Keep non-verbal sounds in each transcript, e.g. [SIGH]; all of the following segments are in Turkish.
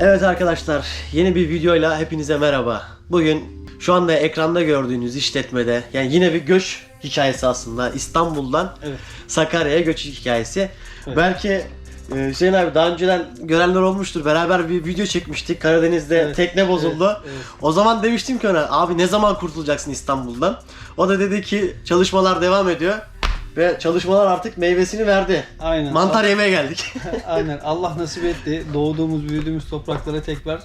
Evet arkadaşlar, yeni bir videoyla hepinize merhaba. Bugün şu anda ekranda gördüğünüz işletmede, yani yine bir göç hikayesi aslında. İstanbul'dan Evet. Sakarya'ya göç hikayesi. Evet. Belki e, Hüseyin abi daha önceden görenler olmuştur. Beraber bir video çekmiştik. Karadeniz'de Evet, tekne bozuldu. evet, evet. O zaman demiştim ki ona, abi ne zaman kurtulacaksın İstanbul'dan? O da dedi ki çalışmalar devam ediyor. Ve çalışmalar artık meyvesini verdi. Aynen. Mantar yemeye geldik. [LAUGHS] Aynen. Allah nasip etti. Doğduğumuz, büyüdüğümüz topraklara tekrar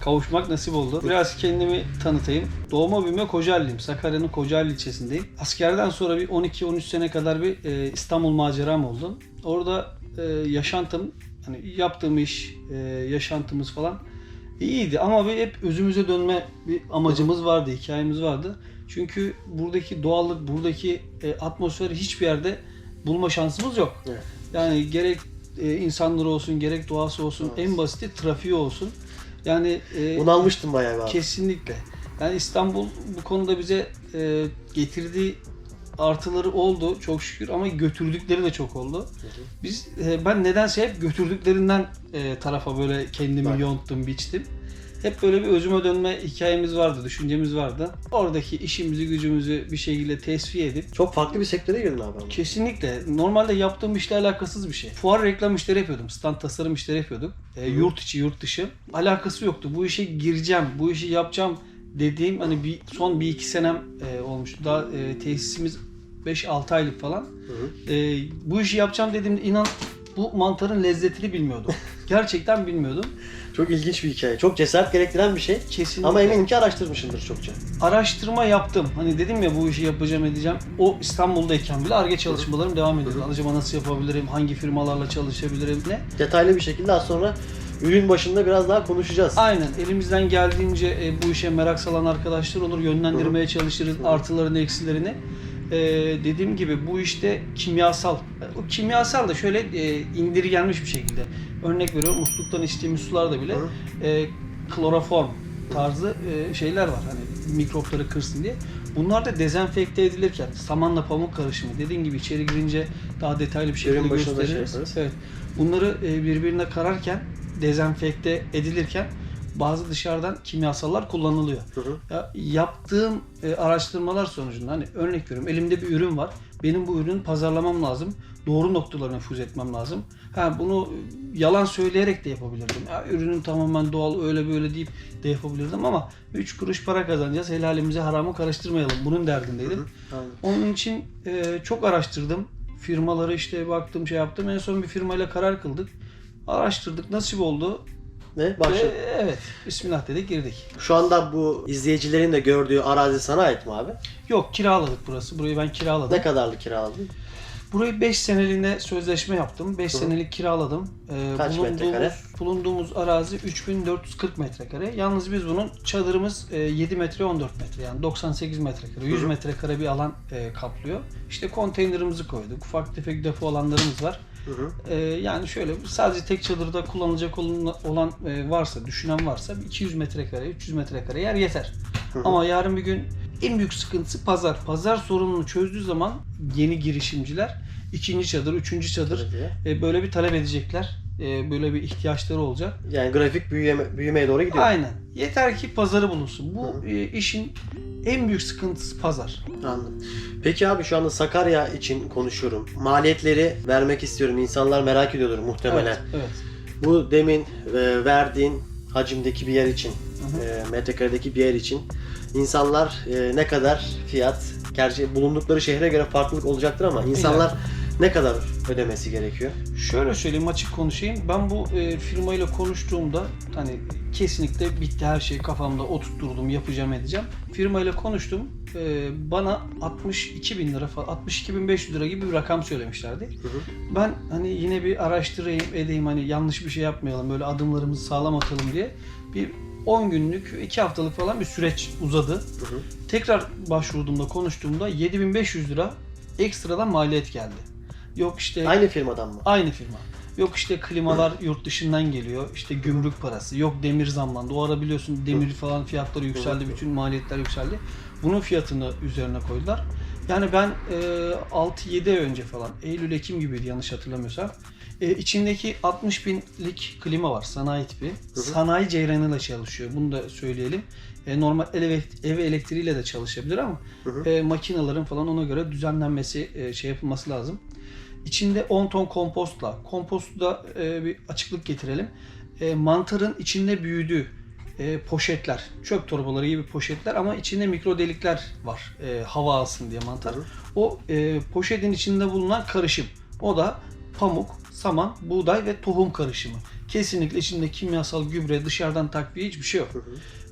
kavuşmak nasip oldu. Biraz kendimi tanıtayım. Doğma büyüme Kocaeli'yim. Sakarya'nın Kocaeli ilçesindeyim. Askerden sonra bir 12-13 sene kadar bir e, İstanbul maceram oldu. Orada e, yaşantım, hani yaptığım iş, e, yaşantımız falan iyiydi ama bir hep özümüze dönme bir amacımız vardı, hikayemiz vardı. Çünkü buradaki doğallık, buradaki e, atmosferi hiçbir yerde bulma şansımız yok. Evet. Yani gerek e, insanları olsun, gerek doğası olsun, Evet. en basiti trafiği olsun. Yani e, Bunalmıştım bayağı abi. kesinlikle. Yani İstanbul bu konuda bize e, getirdiği artıları oldu çok şükür ama götürdükleri de çok oldu. Biz e, ben nedense hep götürdüklerinden e, tarafa böyle kendimi Bak. yonttum, biçtim. Hep böyle bir özüme dönme hikayemiz vardı, düşüncemiz vardı. Oradaki işimizi, gücümüzü bir şekilde tesviye edip Çok farklı bir sektöre girdin abi. ama. Kesinlikle. Normalde yaptığım işle alakasız bir şey. Fuar reklam işleri yapıyordum. Stand tasarım işleri yapıyorduk. E, yurt içi, yurt dışı. Alakası yoktu. Bu işe gireceğim, bu işi yapacağım dediğim hani bir son bir iki senem e, olmuştu. Daha e, tesisimiz 5-6 aylık falan. Hı hı. E, bu işi yapacağım dediğimde inan bu mantarın lezzetini bilmiyordum. [LAUGHS] Gerçekten bilmiyordum. Çok ilginç bir hikaye. Çok cesaret gerektiren bir şey. Kesinlikle. Ama eminim ki araştırmışsındır çokça. araştırma yaptım. Hani dedim ya bu işi yapacağım edeceğim. O İstanbul'dayken bile ARGE çalışmalarım devam ediyordu. Acaba nasıl yapabilirim? Hangi firmalarla çalışabilirim? Ne? Detaylı bir şekilde az sonra ürün başında biraz daha konuşacağız. Aynen. Elimizden geldiğince e, bu işe merak salan arkadaşlar olur. Yönlendirmeye çalışırız. Artılarını, eksilerini. E, dediğim gibi bu işte kimyasal. O kimyasal da şöyle e, indirgenmiş bir şekilde. Örnek veriyorum musluktan içtiğimiz sularda bile e, kloroform tarzı e, şeyler var. Hani mikropları kırsın diye. Bunlar da dezenfekte edilirken samanla pamuk karışımı dediğim gibi içeri girince daha detaylı bir şekilde şey gösteririz. yaparız. evet. Bunları e, birbirine kararken dezenfekte edilirken bazı dışarıdan kimyasallar kullanılıyor. Hı hı. Ya yaptığım e, araştırmalar sonucunda hani örnek veriyorum elimde bir ürün var. Benim bu ürünü pazarlamam lazım. Doğru noktalara nüfuz etmem lazım. Ha bunu yalan söyleyerek de yapabilirdim. Ya, ürünün tamamen doğal öyle böyle deyip de yapabilirdim ama 3 kuruş para kazanacağız. Helalimize haramı karıştırmayalım. Bunun derdindeydim. Aynen. Onun için e, çok araştırdım. Firmaları işte baktım şey yaptım. En son bir firmayla karar kıldık. Araştırdık. Nasip oldu. Ne? Başla. Ve evet. Bismillah dedik girdik. Şu anda bu izleyicilerin de gördüğü arazi sana ait mi abi? Yok kiraladık burası. Burayı ben kiraladım. Ne kadarlık kiraladın? Burayı 5 seneliğine sözleşme yaptım. 5 Hı. senelik kiraladım. Ee, Kaç metrekare? bulunduğumuz arazi 3440 metrekare. Yalnız biz bunun çadırımız e, 7 metre 14 metre yani 98 metrekare. 100 Hı hı. metrekare bir alan e, kaplıyor. İşte konteynerimizi koyduk. Ufak tefek depo alanlarımız var. Hı hı. Ee, yani şöyle sadece tek çadırda kullanılacak olan, olan e, varsa, düşünen varsa 200 metrekare, 300 metrekare yer yeter. Hı hı. Ama yarın bir gün en büyük sıkıntısı pazar. Pazar sorununu çözdüğü zaman yeni girişimciler ikinci çadır, üçüncü çadır e, böyle bir talep edecekler. E, böyle bir ihtiyaçları olacak. Yani grafik büyüme, büyümeye doğru gidiyor. Aynen. Yeter ki pazarı bulunsun. Bu Hı e, işin en büyük sıkıntısı pazar. Anladım. Peki abi şu anda Sakarya için konuşuyorum. Maliyetleri vermek istiyorum. İnsanlar merak ediyordur muhtemelen. Evet. evet. Bu demin e, verdiğin hacimdeki bir yer için, Hı hı. e, metrekaredeki bir yer için insanlar e, ne kadar fiyat, gerçi bulundukları şehre göre farklılık olacaktır ama insanlar ne kadar ödemesi gerekiyor? Şöyle söyleyeyim açık konuşayım. Ben bu e, firmayla konuştuğumda hani kesinlikle bitti her şey kafamda oturtturdum yapacağım edeceğim. Firmayla konuştum. E, bana 62 bin lira falan 62 bin 500 lira gibi bir rakam söylemişlerdi. Hı hı. Ben hani yine bir araştırayım edeyim hani yanlış bir şey yapmayalım böyle adımlarımızı sağlam atalım diye bir 10 günlük 2 haftalık falan bir süreç uzadı. Hı hı. Tekrar başvurduğumda konuştuğumda 7500 lira ekstradan maliyet geldi. Yok işte Aynı firmadan mı? Aynı firma. Yok işte klimalar yurt dışından geliyor. İşte gümrük parası. Yok demir zamlandı. O ara biliyorsun demir falan fiyatları yükseldi. Bütün maliyetler yükseldi. Bunun fiyatını üzerine koydular. Yani ben e, 6-7 ay önce falan Eylül-Ekim gibiydi yanlış hatırlamıyorsam. E, içindeki 60 binlik klima var sanayi tipi. hı. Sanayi ceyranıyla çalışıyor. Bunu da söyleyelim. E, normal ev, ev elektriğiyle de çalışabilir ama Hı hı. e, makinelerin falan ona göre düzenlenmesi, e, şey yapılması lazım. İçinde 10 ton kompostla, kompostu da e, bir açıklık getirelim. E, mantarın içinde büyüdüğü e, poşetler, çöp torbaları gibi poşetler ama içinde mikro delikler var. E, hava alsın diye mantar. O e, poşetin içinde bulunan karışım. O da pamuk, saman, buğday ve tohum karışımı. Kesinlikle içinde kimyasal gübre, dışarıdan takviye hiçbir şey yok.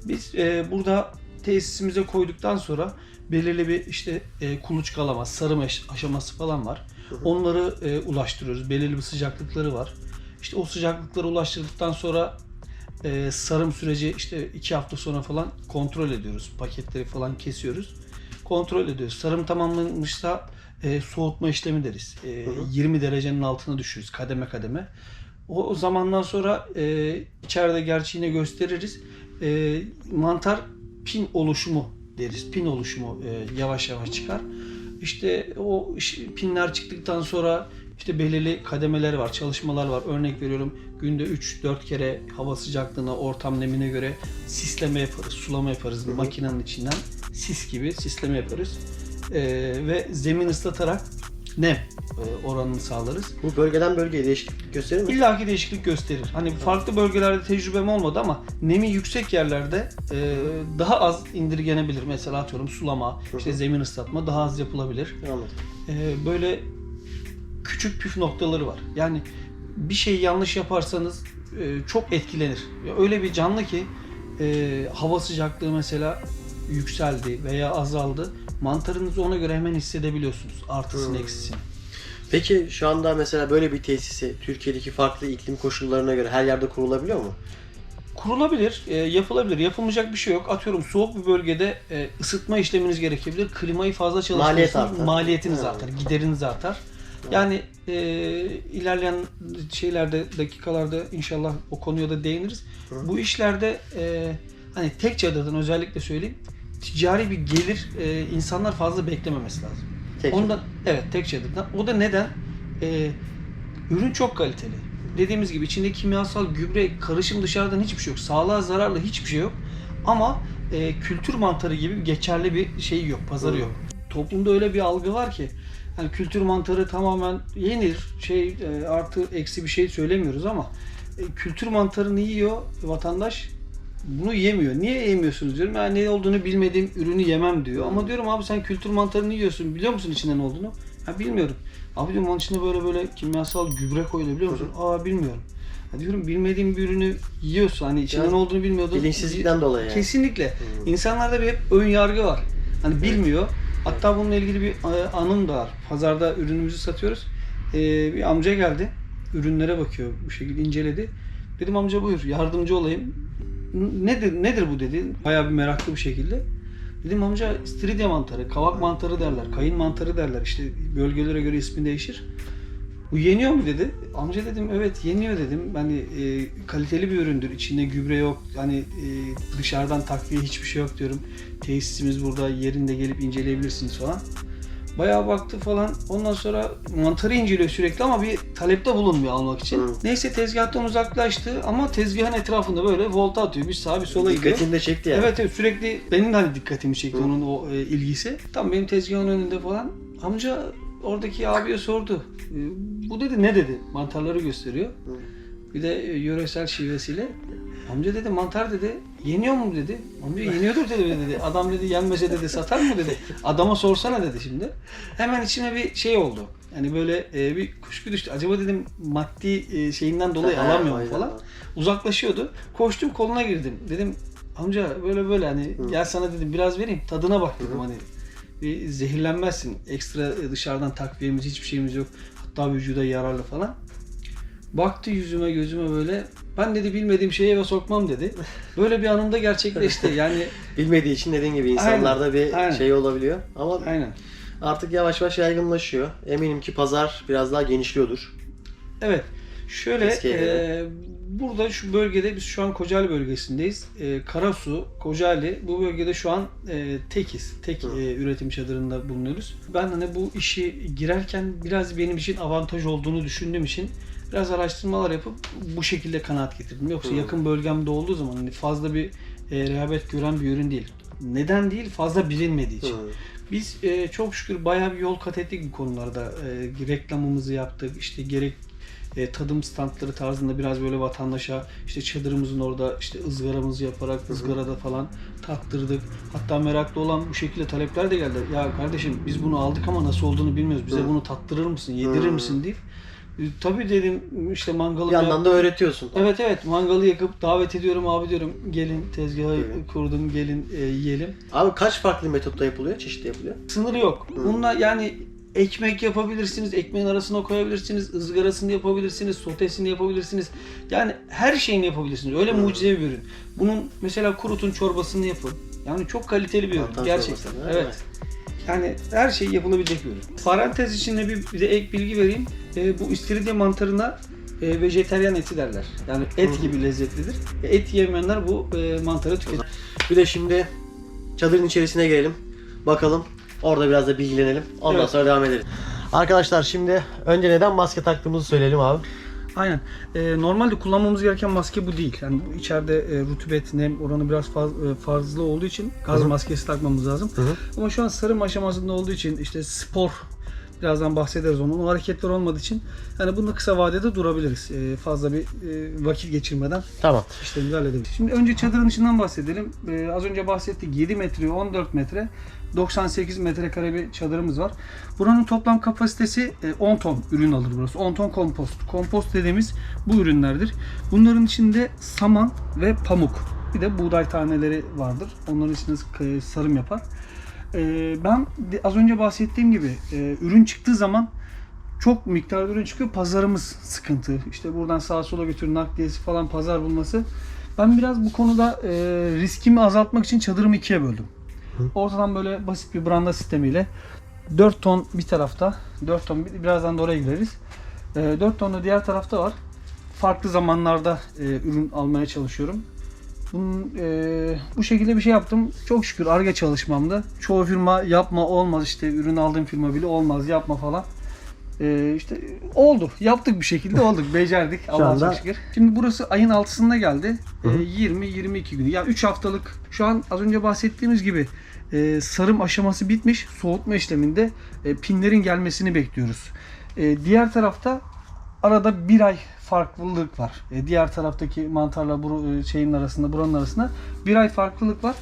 Biz e, burada tesisimize koyduktan sonra belirli bir işte e, kuluçkalama, sarım aş- aşaması falan var. Onları e, ulaştırıyoruz. Belirli bir sıcaklıkları var. İşte o sıcaklıkları ulaştırdıktan sonra e, sarım süreci işte iki hafta sonra falan kontrol ediyoruz. Paketleri falan kesiyoruz. Kontrol ediyoruz. Sarım tamamlanmışsa e, soğutma işlemi deriz. E, Hı hı. 20 derecenin altına düşürüz kademe kademe. O, o zamandan sonra e, içeride gerçi yine gösteririz. E, mantar pin oluşumu deriz. Pin oluşumu e, yavaş yavaş çıkar. İşte o pinler çıktıktan sonra işte belirli kademeleri var, çalışmalar var. Örnek veriyorum günde 3-4 kere hava sıcaklığına, ortam nemine göre sisleme yaparız, sulama yaparız Hı hı. makinenin içinden. Sis gibi sisleme yaparız. E, ve zemin ıslatarak nem e, oranını sağlarız. Bu bölgeden bölgeye değişiklik gösterir mi? İlla ki değişiklik gösterir. Hani farklı bölgelerde tecrübem olmadı ama nemi yüksek yerlerde e, daha az indirgenebilir. Mesela atıyorum sulama, işte zemin ıslatma daha az yapılabilir. Anladım. E, böyle küçük püf noktaları var. Yani bir şeyi yanlış yaparsanız e, çok etkilenir. Öyle bir canlı ki e, hava sıcaklığı mesela yükseldi veya azaldı. Mantarınızı ona göre hemen hissedebiliyorsunuz. Artısını Hı. eksisini. Peki şu anda mesela böyle bir tesisi Türkiye'deki farklı iklim koşullarına göre her yerde kurulabiliyor mu? Kurulabilir, e, yapılabilir. Yapılmayacak bir şey yok. Atıyorum soğuk bir bölgede e, ısıtma işleminiz gerekebilir. Klimayı fazla çalıştırırsınız. Maliyet artar. Maliyetiniz Ha. artar, gideriniz artar. Yani e, ilerleyen şeylerde, dakikalarda inşallah o konuya da değiniriz. Hı. Bu işlerde e, hani tek çadırdan özellikle söyleyeyim. Ticari bir gelir e, insanlar fazla beklememesi lazım. Tek Ondan evet tek çadırdan. O da neden? Ee, ürün çok kaliteli. Dediğimiz gibi içinde kimyasal gübre karışım dışarıdan hiçbir şey yok. Sağlığa zararlı hiçbir şey yok. Ama e, kültür mantarı gibi geçerli bir şey yok, pazarı yok. Toplumda öyle bir algı var ki hani kültür mantarı tamamen yenir. Şey e, artı eksi bir şey söylemiyoruz ama e, kültür mantarını yiyor vatandaş bunu yemiyor. Niye yemiyorsunuz diyorum. Yani ne olduğunu bilmediğim ürünü yemem diyor. Ama diyorum abi sen kültür mantarını yiyorsun. Biliyor musun içinde ne olduğunu? Ha bilmiyorum. Abi diyorum onun içinde böyle böyle kimyasal gübre koyuluyor biliyor musun? Aa bilmiyorum. Ha diyorum bilmediğim bir ürünü yiyorsun. Hani içinde Biraz ne olduğunu bilmiyordun. Bilinçsizlikten dolayı yani. Kesinlikle. Hı. İnsanlarda bir hep ön yargı var. Hani bilmiyor. Hatta bununla ilgili bir e, anım da var. Pazarda ürünümüzü satıyoruz. E, bir amca geldi. Ürünlere bakıyor. Bu şekilde inceledi. Dedim amca buyur yardımcı olayım. Nedir nedir bu dedi. Bayağı bir meraklı bir şekilde. Dedim amca istiridye mantarı, kavak mantarı derler, kayın mantarı derler. İşte bölgelere göre ismi değişir. Bu yeniyor mu dedi. Amca dedim evet yeniyor dedim. Hani e, kaliteli bir üründür. İçinde gübre yok. Hani e, dışarıdan takviye hiçbir şey yok diyorum. Tesisimiz burada yerinde gelip inceleyebilirsiniz falan. Bayağı baktı falan. Ondan sonra mantarı inceliyor sürekli ama bir talepte bulunmuyor almak için. Hı. Neyse tezgahtan uzaklaştı ama tezgahın etrafında böyle volta atıyor. Bir sağa bir sola gidiyor. Dikkatini de çekti yani. Evet evet sürekli benim de hani dikkatimi çekti Hı. onun o e, ilgisi. Tam benim tezgahın önünde falan. Amca oradaki abiye sordu. E, bu dedi ne dedi? Mantarları gösteriyor. Hı. Bir de e, yöresel şivesiyle. Amca dedi mantar dedi. Yeniyor mu dedi. Amca yeniyordur dedi dedi. Adam dedi yenmese dedi satar mı dedi. Adama sorsana dedi şimdi. Hemen içime bir şey oldu. Yani böyle e, bir kuşku düştü. Acaba dedim maddi e, şeyinden dolayı Ha, alamıyor mu aynen. falan. Uzaklaşıyordu. Koştum koluna girdim. Dedim amca böyle böyle hani Hı. gel sana dedim biraz vereyim tadına bak dedim hı. hani bir zehirlenmezsin. Ekstra dışarıdan takviyemiz hiçbir şeyimiz yok. Hatta vücuda yararlı falan. Baktı yüzüme gözüme böyle. Ben dedi bilmediğim şeyi eve sokmam dedi. Böyle bir anımda gerçekleşti. Yani [LAUGHS] Bilmediği için dediğin gibi insanlarda bir aynen. şey olabiliyor. Ama aynen. artık yavaş yavaş yaygınlaşıyor. Eminim ki pazar biraz daha genişliyordur. Evet. Şöyle e, burada şu bölgede biz şu an Kocaeli bölgesindeyiz. E, Karasu, Kocaeli bu bölgede şu an e, tekiz. Tek Hı. e, üretim çadırında bulunuyoruz. Ben hani bu işi girerken biraz benim için avantaj olduğunu düşündüğüm için biraz araştırmalar yapıp bu şekilde kanaat getirdim. Yoksa yakın bölgemde olduğu zaman hani fazla bir e, rehavet gören bir ürün değil. Neden değil? Fazla bilinmediği için. Hı. Biz e, çok şükür bayağı bir yol kat ettik bu konularda. E, reklamımızı yaptık. İşte gerek e, tadım standları tarzında biraz böyle vatandaşa işte çadırımızın orada işte ızgaramızı yaparak ızgarada falan tattırdık. Hatta meraklı olan bu şekilde talepler de geldi. Ya kardeşim biz bunu aldık ama nasıl olduğunu bilmiyoruz. Bize Hı. bunu tattırır mısın, yedirir Hı. misin deyip e, tabii dedim işte mangalı Bir yandan da öğretiyorsun. Evet evet mangalı yakıp davet ediyorum abi diyorum gelin tezgahı Evet. kurdum gelin e, yiyelim. Abi kaç farklı metotta yapılıyor? Çeşitli yapılıyor. Sınırı yok. Hı. Bununla yani ekmek yapabilirsiniz, ekmeğin arasına koyabilirsiniz, ızgarasını yapabilirsiniz, sotesini yapabilirsiniz. Yani her şeyini yapabilirsiniz. Öyle Hı. mucizevi bir ürün. Bunun mesela kurutun çorbasını yapın. Yani çok kaliteli bir ürün. Gerçekten. çorbası, Evet. Yani her şey yapılabilecek bir ürün. Parantez içinde bir, bir de ek bilgi vereyim. Ee, bu istiridye mantarına e, vejeteryan eti derler. Yani et Hı. gibi lezzetlidir. E, et yemeyenler bu e, mantarı tüketir. Bir de şimdi çadırın içerisine girelim. Bakalım. Orada biraz da bilgilenelim. Ondan Evet. sonra devam ederiz. Arkadaşlar şimdi önce neden maske taktığımızı söyleyelim abi. Aynen. Ee, normalde kullanmamız gereken maske bu değil. Yani bu içeride e, rutubet, nem oranı biraz faz- e, fazla olduğu için gaz Hı hı. maskesi takmamız lazım. Hı hı. Ama şu an sarım aşamasında olduğu için işte spor birazdan bahsederiz onun. O hareketler olmadığı için yani bunda kısa vadede durabiliriz. Ee, fazla bir e, vakit geçirmeden Tamam. işlemimizi halledebiliriz. Şimdi önce çadırın içinden bahsedelim. Ee, az önce bahsettik 7 metre, 14 metre, 98 metrekare bir çadırımız var. Buranın toplam kapasitesi e, 10 ton ürün alır burası. 10 ton kompost. Kompost dediğimiz bu ürünlerdir. Bunların içinde saman ve pamuk. Bir de buğday taneleri vardır. Onların içinde e, sarım yapar. Ee, ben az önce bahsettiğim gibi e, ürün çıktığı zaman çok miktarda ürün çıkıyor. Pazarımız sıkıntı. İşte buradan sağa sola götür nakliyesi falan pazar bulması. Ben biraz bu konuda e, riskimi azaltmak için çadırımı ikiye böldüm. Ortadan böyle basit bir branda sistemiyle 4 ton bir tarafta, 4 ton bir- birazdan da oraya gireriz. E, 4 ton da diğer tarafta var. Farklı zamanlarda e, ürün almaya çalışıyorum. Bunun, e, bu şekilde bir şey yaptım. Çok şükür ARGE çalışmamda. Çoğu firma yapma olmaz işte ürün aldığım firma bile olmaz yapma falan. E, işte oldu. Yaptık bir şekilde olduk. Becerdik. Allah'a anda- şükür. Şimdi burası ayın altısında geldi. Hı hı. E, 20-22 günü. Yani 3 haftalık şu an az önce bahsettiğimiz gibi e, sarım aşaması bitmiş. Soğutma işleminde e, pinlerin gelmesini bekliyoruz. E, diğer tarafta arada bir ay farklılık var. E, diğer taraftaki mantarla bu e, şeyin arasında, buranın arasında bir ay farklılık var.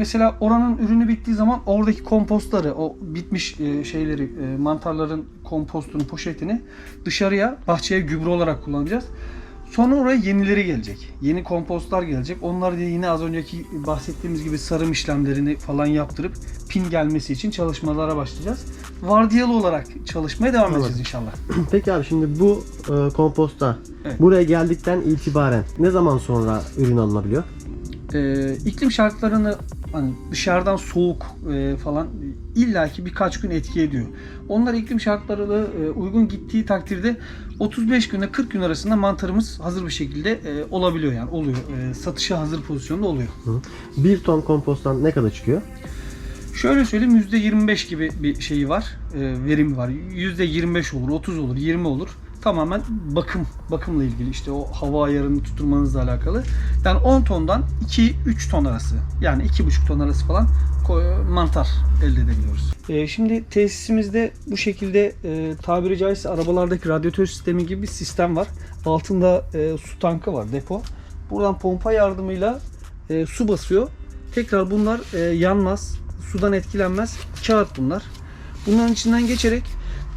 Mesela oranın ürünü bittiği zaman oradaki kompostları, o bitmiş e, şeyleri, e, mantarların kompostunu, poşetini dışarıya, bahçeye gübre olarak kullanacağız. Sonra oraya yenileri gelecek. Yeni kompostlar gelecek. Onlar da yine az önceki bahsettiğimiz gibi sarım işlemlerini falan yaptırıp pin gelmesi için çalışmalara başlayacağız. Vardiyalı olarak çalışmaya devam edeceğiz inşallah. [CLEARS THROAT] Peki abi şimdi bu e, komposta Evet. buraya geldikten itibaren ne zaman sonra ürün alınabiliyor? Ee, iklim şartlarını hani dışarıdan soğuk e, falan illaki birkaç gün etki ediyor. Onlar iklim şartlarına e, uygun gittiği takdirde 35 günle 40 gün arasında mantarımız hazır bir şekilde e, olabiliyor yani oluyor. E, satışa hazır pozisyonda oluyor. Bir ton komposttan ne kadar çıkıyor? Şöyle söyleyeyim %25 gibi bir şeyi var. e, verimi var. %25 olur, 30 olur, 20 olur. Tamamen bakım, bakımla ilgili işte o hava ayarını tutturmanızla alakalı. Yani 10 tondan 2-3 ton arası yani 2,5 ton arası falan mantar elde edebiliyoruz. E, şimdi tesisimizde bu şekilde e, tabiri caizse arabalardaki radyatör sistemi gibi bir sistem var. Altında e, su tankı var, depo. Buradan pompa yardımıyla e, su basıyor. Tekrar bunlar e, yanmaz, sudan etkilenmez. Kağıt bunlar. Bunların içinden geçerek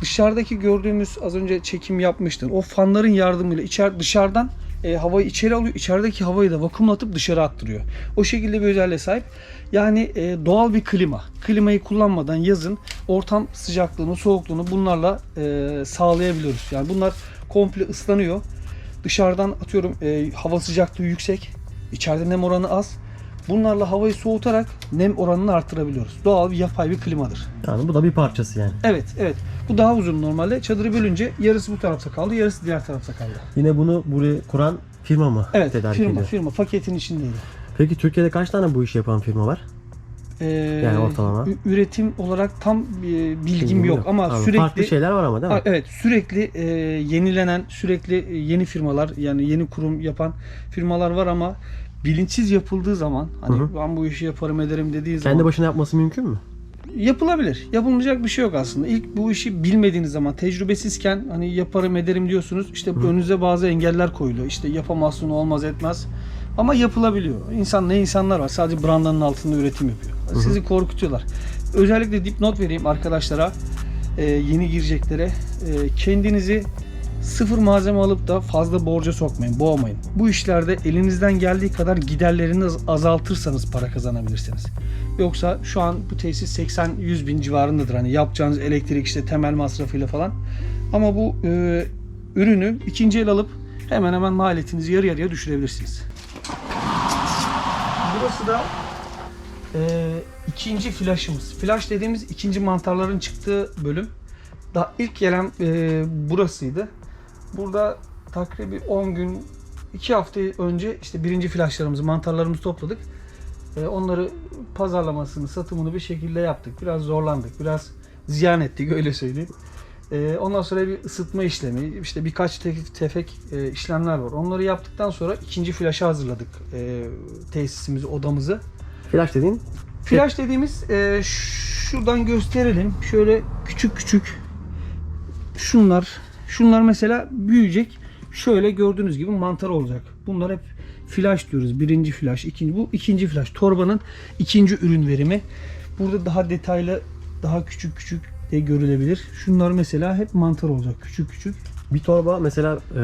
dışarıdaki gördüğümüz az önce çekim yapmıştım. O fanların yardımıyla içer dışarıdan e, havayı içeri alıyor. içerideki havayı da vakumlatıp dışarı attırıyor. O şekilde bir özelliğe sahip. Yani e, doğal bir klima. Klimayı kullanmadan yazın ortam sıcaklığını, soğukluğunu bunlarla e, sağlayabiliyoruz. Yani bunlar komple ıslanıyor. Dışarıdan atıyorum e, hava sıcaklığı yüksek. içeride nem oranı az. Bunlarla havayı soğutarak nem oranını artırabiliyoruz. Doğal bir yapay bir klimadır. Yani bu da bir parçası yani. Evet, evet. Bu daha uzun normalde. Çadırı bölünce yarısı bu tarafta kaldı, yarısı diğer tarafta kaldı. Yine bunu buraya kuran firma mı Evet, tedarik firma, ediyor? firma paketin içindeydi. Peki Türkiye'de kaç tane bu işi yapan firma var? Ee, Yani ortalama. Üretim olarak tam e, bilgim, Bilgim yok, ama Anladım. sürekli Farklı şeyler var ama değil mi? Evet sürekli e, yenilenen sürekli e, yeni firmalar yani yeni kurum yapan firmalar var ama bilinçsiz yapıldığı zaman hani Hı hı. ben bu işi yaparım ederim dediği zaman Kendi başına yapması mümkün mü? yapılabilir. Yapılmayacak bir şey yok aslında. İlk bu işi bilmediğiniz zaman tecrübesizken hani yaparım ederim diyorsunuz. İşte önünüze bazı engeller koyuluyor. İşte yapamazsın olmaz etmez. Ama yapılabiliyor. İnsan ne insanlar var sadece brandanın altında üretim yapıyor. Sizi korkutuyorlar. Özellikle dipnot vereyim arkadaşlara e, yeni gireceklere e, kendinizi sıfır malzeme alıp da fazla borca sokmayın, boğmayın. Bu işlerde elinizden geldiği kadar giderlerini az- azaltırsanız para kazanabilirsiniz. Yoksa şu an bu tesis 80-100 bin civarındadır. Hani yapacağınız elektrik işte temel masrafıyla falan. Ama bu e, ürünü ikinci el alıp hemen hemen maliyetinizi yarı yarıya düşürebilirsiniz. Burası da e, ikinci flaşımız. Flaş dediğimiz ikinci mantarların çıktığı bölüm. Daha ilk gelen e, burasıydı. Burada takribi 10 gün, 2 hafta önce işte birinci flaşlarımızı, mantarlarımızı topladık. E, onları pazarlamasını, satımını bir şekilde yaptık. Biraz zorlandık, biraz ziyan ettik öyle söyleyeyim. E, ondan sonra bir ısıtma işlemi, işte birkaç tefek, tefek işlemler var. Onları yaptıktan sonra ikinci flaşı hazırladık e, tesisimizi, odamızı. Flash dediğin Flash dediğimiz e, şuradan gösterelim. Şöyle küçük küçük şunlar şunlar mesela büyüyecek. Şöyle gördüğünüz gibi mantar olacak. Bunlar hep flash diyoruz. Birinci flash, ikinci bu ikinci flash. Torbanın ikinci ürün verimi. Burada daha detaylı, daha küçük küçük de görülebilir. Şunlar mesela hep mantar olacak. Küçük küçük. bir torba mesela e,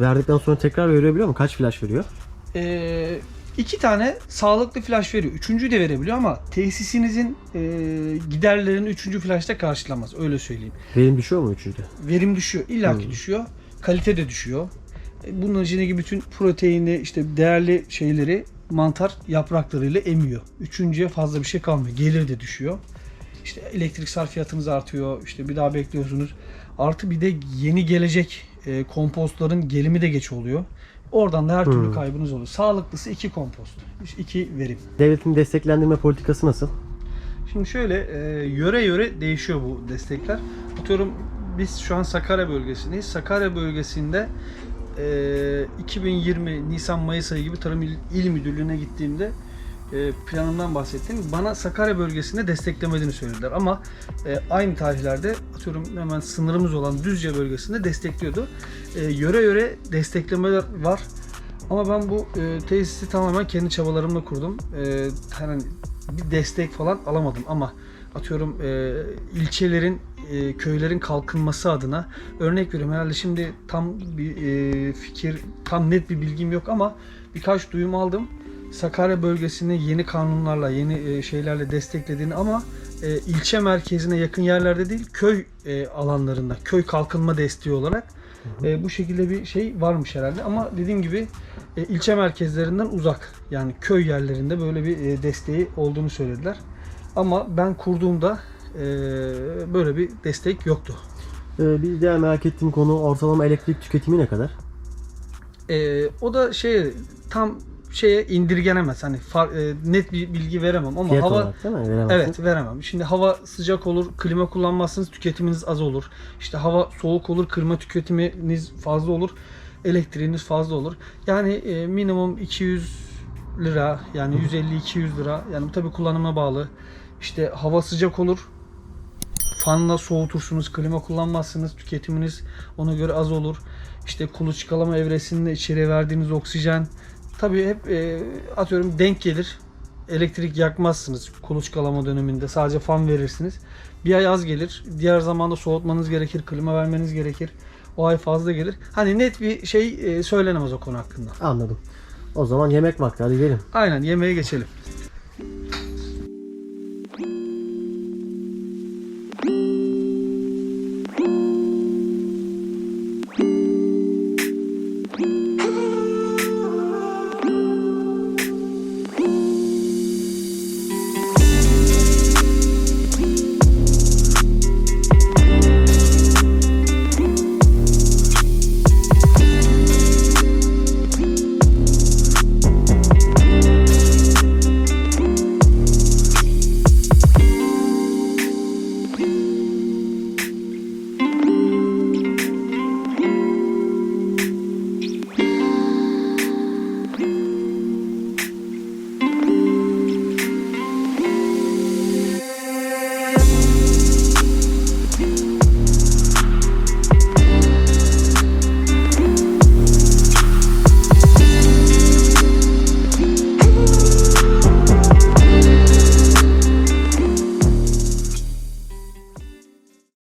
verdikten sonra tekrar verebiliyor mu? Kaç flash veriyor? Ee, iki tane sağlıklı flash veriyor. Üçüncüyü de verebiliyor ama tesisinizin e, giderlerini üçüncü flashta karşılamaz. Öyle söyleyeyim. Verim düşüyor mu üçüncü? Verim düşüyor. İlla ki Hmm. düşüyor. Kalite de düşüyor. E, Bunun içindeki bütün proteini, işte değerli şeyleri mantar yapraklarıyla emiyor. Üçüncüye fazla bir şey kalmıyor. Gelir de düşüyor. İşte elektrik sarfiyatınız artıyor. İşte bir daha bekliyorsunuz. Artı bir de yeni gelecek e, kompostların gelimi de geç oluyor. Oradan da her türlü Hmm. kaybınız oluyor. Sağlıklısı iki kompost. iki verim. Devletin desteklendirme politikası nasıl? Şimdi şöyle e, yöre yöre değişiyor bu destekler. Atıyorum biz şu an Sakarya bölgesindeyiz. Sakarya bölgesinde e, 2020 Nisan-Mayıs ayı gibi Tarım İl, İl Müdürlüğü'ne gittiğimde e, planından bahsettim. Bana Sakarya bölgesinde desteklemediğini söylediler ama e, aynı tarihlerde atıyorum hemen sınırımız olan Düzce bölgesinde destekliyordu. E, yöre yöre desteklemeler var. Ama ben bu tesisi tamamen kendi çabalarımla kurdum. Hani bir destek falan alamadım ama atıyorum e, ilçelerin e, köylerin kalkınması adına örnek veriyorum herhalde şimdi tam bir e, fikir tam net bir bilgim yok ama birkaç duyum aldım. Sakarya bölgesini yeni kanunlarla yeni e, şeylerle desteklediğini ama e, ilçe merkezine yakın yerlerde değil köy e, alanlarında köy kalkınma desteği olarak e, bu şekilde bir şey varmış herhalde ama dediğim gibi ilçe merkezlerinden uzak yani köy yerlerinde böyle bir desteği olduğunu söylediler. Ama ben kurduğumda böyle bir destek yoktu. E, bir diğer merak ettiğim konu ortalama elektrik tüketimi ne kadar? E, o da şey tam şeye indirgenemez. Hani far- e, net bir bilgi veremem ama Fiyat hava olarak değil mi? Veremezsin. Evet veremem. Şimdi hava sıcak olur, klima kullanmazsınız tüketiminiz az olur. İşte hava soğuk olur, klima tüketiminiz fazla olur. Elektriğiniz fazla olur. Yani e, minimum 200 lira yani 150-200 lira yani tabii kullanıma bağlı. İşte hava sıcak olur. Fanla soğutursunuz, klima kullanmazsınız, tüketiminiz ona göre az olur. İşte kuluçkalama evresinde içeriye verdiğiniz oksijen tabii hep e, atıyorum denk gelir elektrik yakmazsınız kuluçkalama döneminde. Sadece fan verirsiniz. Bir ay az gelir. Diğer zamanda soğutmanız gerekir. Klima vermeniz gerekir. O ay fazla gelir. Hani net bir şey e, söylenemez o konu hakkında. Anladım. O zaman yemek vakti hadi gelin. Aynen yemeğe geçelim.